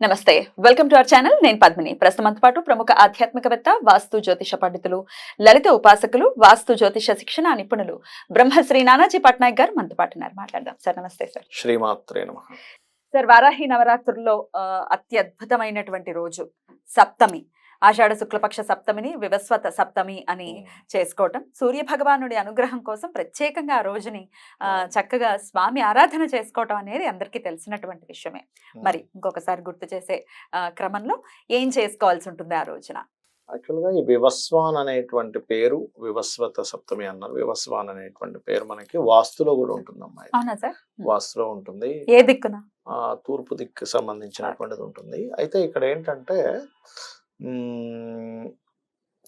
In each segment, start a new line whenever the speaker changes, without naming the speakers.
నమస్తే. Welcome to our channel నేను పద్మిని. ప్రస్తుతంతో పాటు ప్రముఖ ఆధ్యాత్మికవేత్త వాస్తు జ్యోతిష పండితులు లలిత ఉపాసకులు వాస్తు జ్యోతిష శిక్షణ నిపుణులు బ్రహ్మశ్రీ నానాజీ పట్నాయక్ గారు మనతో పాటు ఉన్నారు. మాట్లాడదాం. సార్ నమస్తే సార్.
శ్రీమాత్రే నమ.
సార్ వారాహి నవరాత్రుల్లో అత్యద్భుతమైనటువంటి రోజు సప్తమి. ఆషాఢ శుక్లపక్ష సప్తమిని వివస్వత సప్తమి అని చేసుకోవటం. సూర్య భగవానుడి అనుగ్రహం కోసం ప్రత్యేకంగా ఆ రోజుని చక్కగా స్వామి ఆరాధన చేసుకోవటం అనేది అందరికీ తెలిసినటువంటి విషయమే. మరి ఇంకొకసారి గుర్తు చేసే క్రమంలో ఏం చేసుకోవాల్సి ఉంటుంది ఆ రోజున?
యాక్చువల్గా ఈ వివస్వాన్ అనేటువంటి పేరు వివస్వత సప్తమి అన్నారు వివస్వాన్ అనేటువంటి పేరు మనకి వాస్తులో కూడా ఉంటుంది
సార్?
వాస్తులో ఉంటుంది.
ఏ దిక్కున?
తూర్పు దిక్కు సంబంధించినటువంటిది ఉంటుంది. అయితే ఇక్కడ ఏంటంటే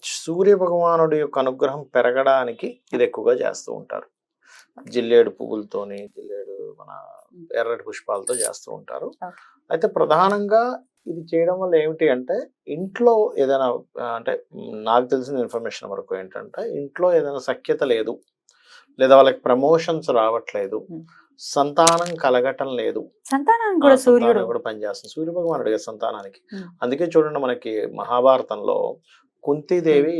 సూర్య భగవానుడి యొక్క అనుగ్రహం పెరగడానికి ఇది ఎక్కువగా చేస్తూ ఉంటారు జిల్లేడు పువ్వులతోని జిల్లేడు మన ఎర్రటి పుష్పాలతో చేస్తూ ఉంటారు. అయితే ప్రధానంగా ఇది చేయడం వల్ల ఏమిటి అంటే ఇంట్లో ఏదైనా అంటే నాకు తెలిసిన ఇన్ఫర్మేషన్ వరకు ఏంటంటే ఇంట్లో ఏదైనా సఖ్యత లేదు లేదా వాళ్ళకి ప్రమోషన్స్ రావట్లేదు. సంతానం కలగటం లేదు
సంతానానికి
ఆ
కూడా
సంతానం
సూర్యుడు
కూడా పనిచేస్తుంది సూర్య భగవానుడి సంతానానికి. అందుకే చూడండి మనకి మహాభారతంలో కుంతీదేవి.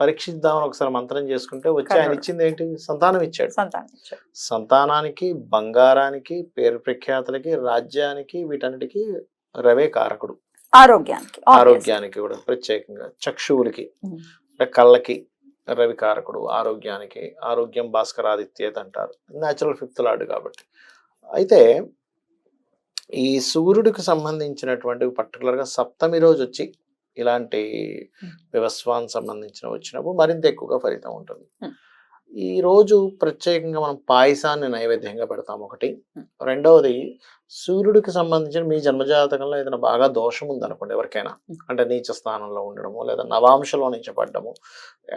పరీక్షిద్దామని ఒకసారి మంత్రం చేసుకుంటే వచ్చి ఆయన. ఇచ్చింది ఏంటి సంతానం ఇచ్చాడు
సంతానం.
సంతానానికి బంగారానికి పేరు ప్రఖ్యాతులకి రాజ్యానికి వీటన్నిటికీ రవే కారకుడు
ఆరోగ్యానికి.
ఆరోగ్యానికి కూడా ప్రత్యేకంగా చక్షువులకి. అంటే కళ్ళకి రవి కారకుడు ఆరోగ్యానికి ఆరోగ్యం భాస్కరాదిత్యేత అంటారు. న్యాచురల్ ఫిఫ్త్ లార్డ్ కాబట్టి. అయితే ఈ సూర్యుడికి సంబంధించినటువంటి పర్టికులర్గా సప్తమి రోజు వచ్చి ఇలాంటి. వ్యవస్వాన్ సంబంధించిన వచ్చినప్పుడు మరింత ఎక్కువగా ఫలితం ఉంటుంది.
Hmm.
ఈ రోజు ప్రత్యేకంగా మనం పాయసాన్ని నైవేద్యంగా పెడతాం ఒకటి. రెండవది సూర్యుడికి సంబంధించిన మీ జన్మజాతకంలో ఏదైనా బాగా దోషం ఉందనుకోండి ఎవరికైనా. అంటే నీచ స్థానంలో ఉండడము లేదా నవాంశలో నీచపడ్డము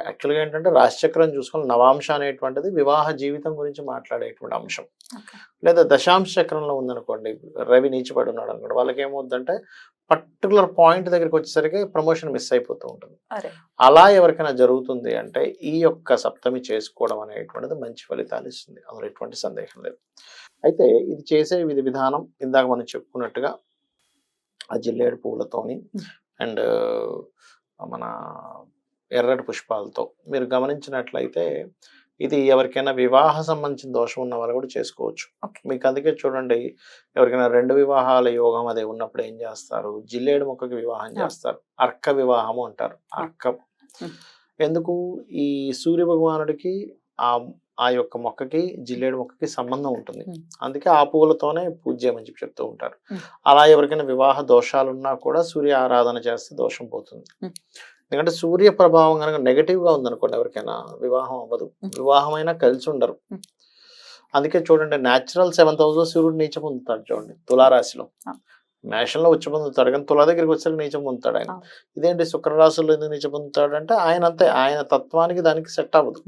యాక్చువల్గా ఏంటంటే రాశిచక్రం చూసుకొని నవాంశ అనేటువంటిది వివాహ జీవితం గురించి మాట్లాడేటువంటి అంశం. లేదా దశాంశ చక్రంలో ఉందనుకోండి రవి నీచిపడి ఉన్నాడు అనుకోండి వాళ్ళకి ఏమవుద్దంటే పర్టికులర్ పాయింట్ దగ్గరికి వచ్చేసరికి ప్రమోషన్ మిస్ అయిపోతూ ఉంటుంది. అలా ఎవరికైనా జరుగుతుంది అంటే ఈ యొక్క సప్తమి చేసుకోవడం అనేటువంటిది మంచి ఫలితాలు ఇస్తుంది. అందులో ఎటువంటి సందేహం లేదు. అయితే ఇది చేసే విధి విధానం ఇందాక మనం చెప్పుకున్నట్టుగా ఆ జిల్లేడు పువ్వులతోని అండ్ మన ఎర్రటి పుష్పాలతో మీరు గమనించినట్లయితే ఇది ఎవరికైనా వివాహ సంబంధించిన దోషం ఉన్న వాళ్ళు కూడా చేసుకోవచ్చు. మీకు అందుకే చూడండి ఎవరికైనా రెండు వివాహాల యోగం అదే ఉన్నప్పుడు ఏం చేస్తారు? జిల్లేడు మొక్కకి వివాహం. చేస్తారు. అర్క వివాహము అంటారు. అర్క. ఎందుకు? ఈ సూర్య భగవానుడికి ఆ ఆ యొక్క మొక్కకి జిల్లేడు మొక్కకి సంబంధం ఉంటుంది. అందుకే ఆ పువ్వులతోనే పూజ్యమని చెప్పి చెప్తూ ఉంటారు. అలా ఎవరికైనా వివాహ దోషాలు ఉన్నా కూడా సూర్య ఆరాధన చేస్తే దోషం పోతుంది. ఎందుకంటే సూర్య ప్రభావం కనుక నెగటివ్గా ఉందనుకోండి ఎవరికైనా వివాహం అవ్వదు. వివాహమైనా కలిసి ఉండరు. అందుకే చూడండి న్యాచురల్ సెవెంత్ హౌస్లో సూర్యుడు నీచం పొందుతాడు చూడండి తులారాశిలో. మేషంలో వచ్చి పొందుతాడు కానీ తులా దగ్గరికి వచ్చేసరికి నీచం పొందుతాడు ఆయన. ఇదేంటి శుక్రరాశుల్లో ఎందుకు నీచం పొందుతాడు అంటే ఆయన అంతే ఆయన తత్వానికి దానికి సెట్ అవ్వదు.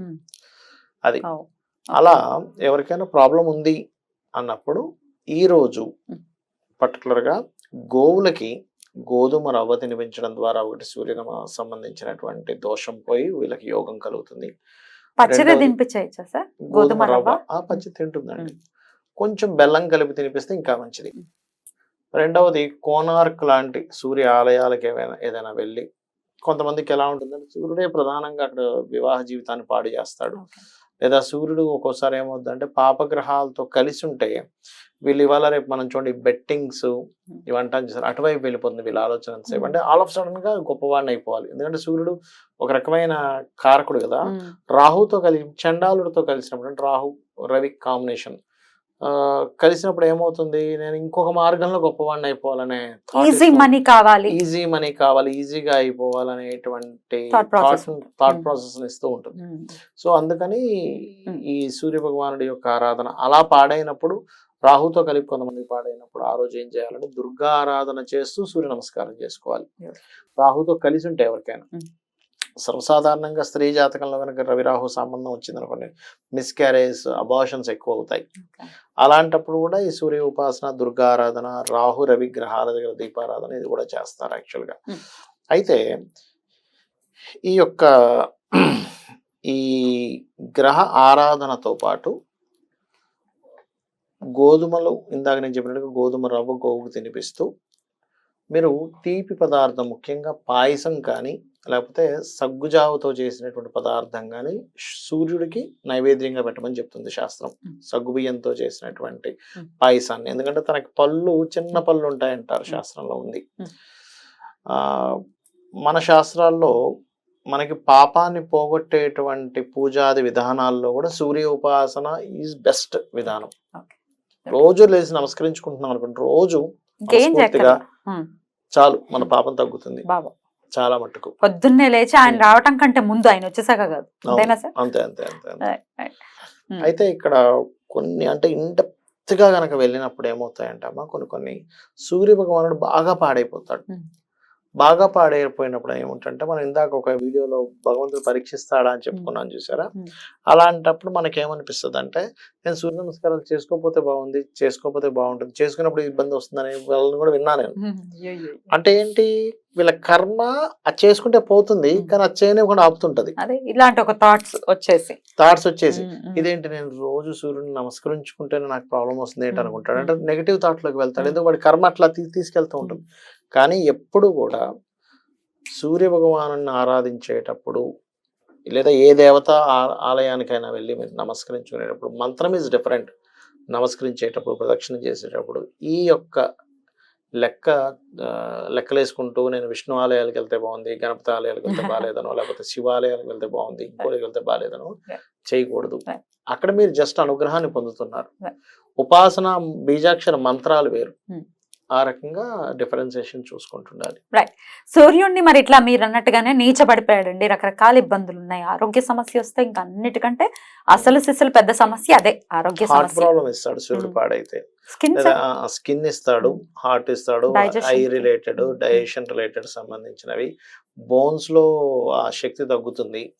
అది. అలా ఎవరికైనా ప్రాబ్లం ఉంది అన్నప్పుడు ఈ రోజు
Hmm.
పర్టికులర్గా గోవులకి గోధుమ రవ్వ తినిపించడం ద్వారా ఒకటి సూర్యనమ సంబంధించినటువంటి దోషం పోయి వీళ్ళకి యోగం కలుగుతుంది
పచ్చడి సార్ గోధుమ రవ్వ
ఆ పచ్చి తింటుందండి. కొంచెం బెల్లం కలిపి తినిపిస్తే ఇంకా మంచిది. రెండవది కోనార్క్ లాంటి సూర్య ఆలయాలకు ఏమైనా ఏదైనా వెళ్ళి కొంతమందికి ఎలా ఉంటుందంటే సూర్యుడే ప్రధానంగా అక్కడ వివాహ జీవితాన్ని పాడు చేస్తాడు. లేదా సూర్యుడు ఒక్కోసారి ఏమవుతుందంటే పాపగ్రహాలతో కలిసి ఉంటే వీళ్ళు ఇవాళ రేపు మనం చూడండి బెట్టింగ్స్ ఇవంటా చేస్తారు అటువైపు వెళ్ళిపోతుంది వీళ్ళ ఆలోచన సేపు. అంటే ఆల్ ఆఫ్ సడన్గా గొప్పవాడిని అయిపోవాలి. ఎందుకంటే సూర్యుడు ఒక రకమైన కారకుడు కదా. రాహుతో కలిసి చండాలుడితో కలిసినప్పుడు అంటే రాహు రవి కాంబినేషన్ కలిసినప్పుడు ఏమవుతుంది నేను ఇంకొక మార్గంలో గొప్పవాడిని అయిపోవాలనే
ఈజీ మనీ కావాలి
ఈజీ మనీ కావాలి ఈజీగా అయిపోవాలనేటువంటి. థాట్. ప్రాసెస్ ఇస్తూ ఉంటుంది. సో అందుకని
Hmm.
ఈ సూర్య భగవానుడి యొక్క ఆరాధన అలా పాడైనప్పుడు రాహుతో కలిపి కొంతమంది పాడైనప్పుడు ఆ రోజు ఏం చేయాలంటే దుర్గా ఆరాధన చేస్తూ సూర్య నమస్కారం చేసుకోవాలి. రాహుతో కలిసి ఉంటే ఎవరికైనా. సర్వసాధారణంగా స్త్రీ జాతకంలో కనుక రవిరాహు సంబంధం వచ్చింది అనుకోండి మిస్క్యారేజ్ అబార్షన్స్ ఎక్కువ అవుతాయి. అలాంటప్పుడు కూడా ఈ సూర్య ఉపాసన దుర్గారాధన రాహు రవి గ్రహాల దగ్గర దీపారాధన ఇది కూడా చేస్తారు యాక్చువల్గా. అయితే ఈ యొక్క ఈ గ్రహ ఆరాధనతో పాటు గోధుమలు ఇందాక నేను చెప్పినట్టుగా గోధుమ రవ్వ గోవుకు తినిపిస్తూ మీరు తీపి పదార్థం ముఖ్యంగా పాయసం కానీ లేకపోతే సగ్గుజావుతో చేసినటువంటి పదార్థం కానీ సూర్యుడికి నైవేద్యంగా పెట్టమని చెప్తుంది శాస్త్రం
Mm.
సగ్గు బియ్యంతో చేసినటువంటి. పాయసాన్ని ఎందుకంటే తనకి పళ్ళు చిన్న పళ్ళు ఉంటాయంటారు. శాస్త్రంలో ఉంది. ఆ మన శాస్త్రాల్లో మనకి పాపాన్ని పోగొట్టేటువంటి పూజాది విధానాల్లో కూడా సూర్య ఉపాసన ఈజ్ బెస్ట్ విధానం. రోజు లేచి నమస్కరించుకుంటున్నాం అనుకోండి రోజు చాలు మన పాపం తగ్గుతుంది
బాబా
చాలా మట్టుకు
పొద్దున్నే లేచి ఆయన. రావటం కంటే ముందు ఆయన వచ్చేసాక కాదు
అవును.
అంతేనా సార్
అంతే అంతే అంతే. అయితే ఇక్కడ కొన్ని అంటే ఇంటెప్త్గా గనక వెళ్ళినప్పుడు ఏమవుతాయంటే అమ్మా కొన్ని కొన్ని సూర్య భగవానుడు బాగా పాడైపోతాడు. బాగా పాడైపోయినప్పుడు ఏముంటంటే మనం ఇందాక ఒక వీడియోలో భగవంతుడు పరీక్షిస్తాడా అని చెప్పుకున్నాను చూసారా. అలాంటప్పుడు మనకి ఏమనిపిస్తుంది అంటే నేను సూర్య నమస్కారాలు చేసుకోకపోతే బాగుంది చేసుకోకపోతే బాగుంటుంది చేసుకున్నప్పుడు ఇబ్బంది వస్తుందని వాళ్ళని కూడా విన్నా నేను. అంటే ఏంటి? వీళ్ళ కర్మ అది చేసుకుంటే పోతుంది. కానీ అది చేయనివ్వకుండా ఆపుతుంటది.
ఇలాంటి ఒక థాట్స్ వచ్చేసి.
థాట్స్ వచ్చేసి. ఇదేంటి? నేను రోజు సూర్యుని నమస్కరించుకుంటేనే నాకు ప్రాబ్లం వస్తుంది ఏంటి. అనుకుంటాడు. అంటే నెగిటివ్ థాట్లోకి వెళ్తాడు. ఎందుకు వాడి కర్మ అట్లా తీసుకెళ్తూ ఉంటుంది. కానీ ఎప్పుడు కూడా సూర్య భగవాను ఆరాధించేటప్పుడు లేదా ఏ దేవత ఆలయానికైనా వెళ్ళి మీరు నమస్కరించుకునేటప్పుడు మంత్రం ఇస్ డిఫరెంట్ నమస్కరించేటప్పుడు ప్రదక్షిణ చేసేటప్పుడు ఈ యొక్క లెక్క లెక్కలేసుకుంటూ నేను విష్ణు ఆలయాలకు వెళ్తే బాగుంది గణపతి ఆలయాలకు వెళ్తే బాగాలేదనో లేకపోతే శివాలయాలకు వెళ్తే బాగుంది ఇంకోటికి వెళ్తే బాగాలేదనో. చేయకూడదు. అక్కడ మీరు జస్ట్ అనుగ్రహాన్ని పొందుతున్నారు. ఉపాసన బీజాక్షర మంత్రాలు వేరు
Hmm.
ఆ రకంగా డిఫరెన్సియేషన్ చూసుకుంటుండాలి.
సూర్యుడిని మరి ఇట్లా మీరు అన్నట్టుగానే నీచబడిపోయాడండి రకరకాల ఇబ్బందులు ఉన్నాయి. ఆరోగ్య సమస్య వస్తే ఇంకా అన్నిటికంటే అసలు సిసలు పెద్ద సమస్య అదే. ఆరోగ్య
హార్ట్ ప్రాబ్లం ఇస్తాడు సూర్యుడు
Hmm.
పాడైతే.
స్కిన్
స్కిన్ ఇస్తాడు
Hmm.
హార్ట్ ఇస్తాడు eye. Related
Hmm.
Digestion related సంబంధించినవి. బోన్స్లో ఆ శక్తి తగ్గుతుంది.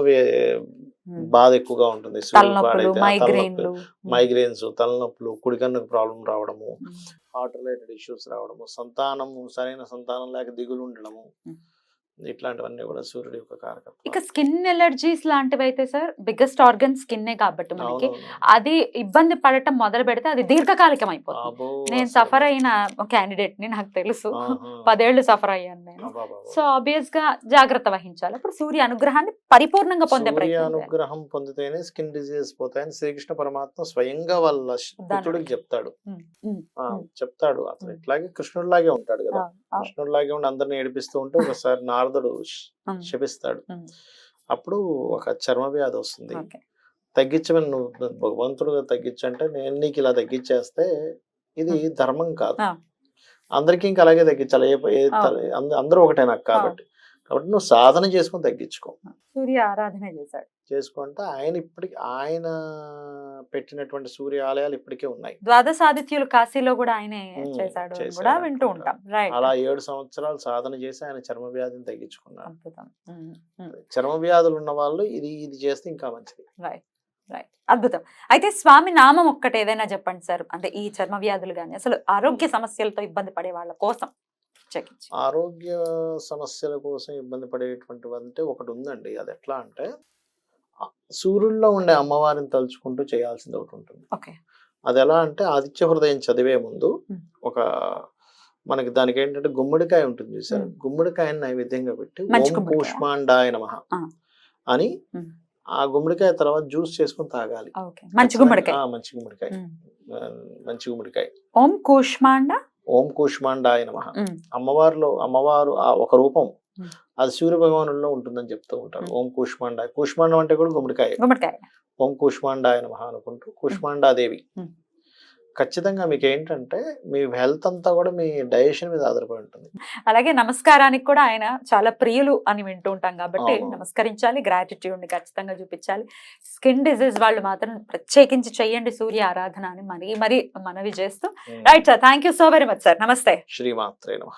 వే-
ఉమ్.
బాధ ఎక్కువగా ఉంటుంది.
తలనొప్పులు
మైగ్రేన్స్ తలనొప్పులు కుడికన్నుకు ప్రాబ్లం రావడము హార్ట్ రిలేటెడ్ ఇష్యూస్ రావడము సంతానము సరైన సంతానం లేక దిగులు ఉండడము. ఇట్లాంటివన్నీ కూడా సూర్యుడి యొక్క కారకత్వం
ఇక స్కిన్ ఎలర్జీస్ లాంటివి అయితే సార్ బిగ్గెస్ట్ ఆర్గన్ స్కిన్నే కాబట్టి మనకి. అది ఇబ్బంది పడటం మొదలు పెడితే అది దీర్ఘకాలికం అయిపోతుంది నేను. సఫర్ అయిన క్యాండిడేట్ని నాకు తెలుసు. పదేళ్ళు సఫర్ అయ్యాను నేను. సో ఆబ్వియస్గా జాగ్రత్త వహించాలి అప్పుడు సూర్య అనుగ్రహాన్ని పరిపూర్ణంగా పొందే ప్రయత్నం.
అనుగ్రహం పొందితేనే స్కిన్ డిజీజెస్ పోతాయని శ్రీకృష్ణ పరమాత్మ స్వయంగా వాళ్ళ పుత్రుడికి చెప్తాడు. చెప్తాడు అతను. ఇట్లాగే కృష్ణుడిలాగే ఉంటాడు కదా. కృష్ణుడిలాగే ఉండి అందరిని ఏడిపిస్తూ ఉంటే ఒకసారి నారదుడు శపిస్తాడు. అప్పుడు ఒక చర్మ వ్యాధి వస్తుంది. తగ్గించమని నువ్వు భగవంతుడుగా తగ్గించంటే నేను నీకు ఇలా తగ్గించేస్తే ఇది ధర్మం కాదు. అందరికీ ఇంకా అలాగే తగ్గించాలి. ఏ అందరూ ఒకటే నాకు కాబట్టి. కాబట్టి నువ్వు సాధన చేసుకొని తగ్గించుకో.
సూర్య ఆరాధన చేశాడు.
చేసుకుంటే ఆయన ఇప్పటికి ఆయన పెట్టినటువంటి సూర్య ఆలయాలు ఇప్పటికే ఉన్నాయి.
ద్వాదశాదిత్యులు కాశీలో కూడా ఆయనే చేశాడు కూడా వింటూ. ఉంటాం.
అలా ఏడు సంవత్సరాలు సాధన చేసి ఆయన చర్మ వ్యాధిని
ఉమ్.
చర్మ వ్యాధులు ఉన్న వాళ్ళు ఇది ఇది చేస్తే ఇంకా మంచిది.
రైట్ రైట్ అద్భుతం. అయితే స్వామి నామం ఒక్కటి ఏదైనా చెప్పండి సార్. అంటే ఈ చర్మ వ్యాధులు కానీ అసలు ఆరోగ్య సమస్యలతో ఇబ్బంది పడే వాళ్ళ కోసం.
ఆరోగ్య సమస్యల కోసం ఇబ్బంది పడేటువంటివి అంటే ఒకటి ఉందండి అది ఎట్లా అంటే సూర్యుల్లో ఉండే అమ్మవారిని తలుచుకుంటూ చేయాల్సింది ఒకటి ఉంటుంది అది ఎలా అంటే ఆదిత్య హృదయం చదివే ముందు. ఒక మనకి దానికి ఏంటంటే గుమ్మడికాయ ఉంటుంది చూసారు. గుమ్మడికాయని నైవేద్యంగా పెట్టి ఓం. కూష్మాండాయ నమ. అని. ఆ గుమ్మడికాయ తర్వాత జ్యూస్ చేసుకుని తాగాలి.
మంచి గుమ్మడికాయ.
మంచి గుమ్మడికాయ. మంచి గుమ్మడికాయ.
ఓం కూష్మాండ
ఓం కూష్మాండాయ నమ. అమ్మవారిలో అమ్మవారు ఆ ఒక రూపం. అది సూర్య భగవానుల్లో ఉంటుందని చెప్తూ ఉంటారు. ఓం కూష్మాండ కూష్మాండం అంటే కూడా గుమ్మడికాయ. ఓం కూష్మాండాయ నమ అనుకుంటూ కూష్మాండాదేవి. ఖచ్చితంగా మీకు ఏంటంటే మీ హెల్త్ అంతా కూడా మీ డైజెషన్ మీద ఆధారపడి ఉంటుంది.
అలాగే నమస్కారానికి కూడా ఆయన చాలా ప్రియులు అని వింటూ ఉంటాం కాబట్టి. నమస్కరించాలి గ్రాటిట్యూడ్ని ఖచ్చితంగా చూపించాలి. స్కిన్ డిజీజ్ వాళ్ళు మాత్రం ప్రత్యేకించి చెయ్యండి సూర్య ఆరాధన అని మరీ మరీ మనవి చేస్తూ. Right sir thank you so very much sir నమస్తే.
శ్రీమాత్రే నమ.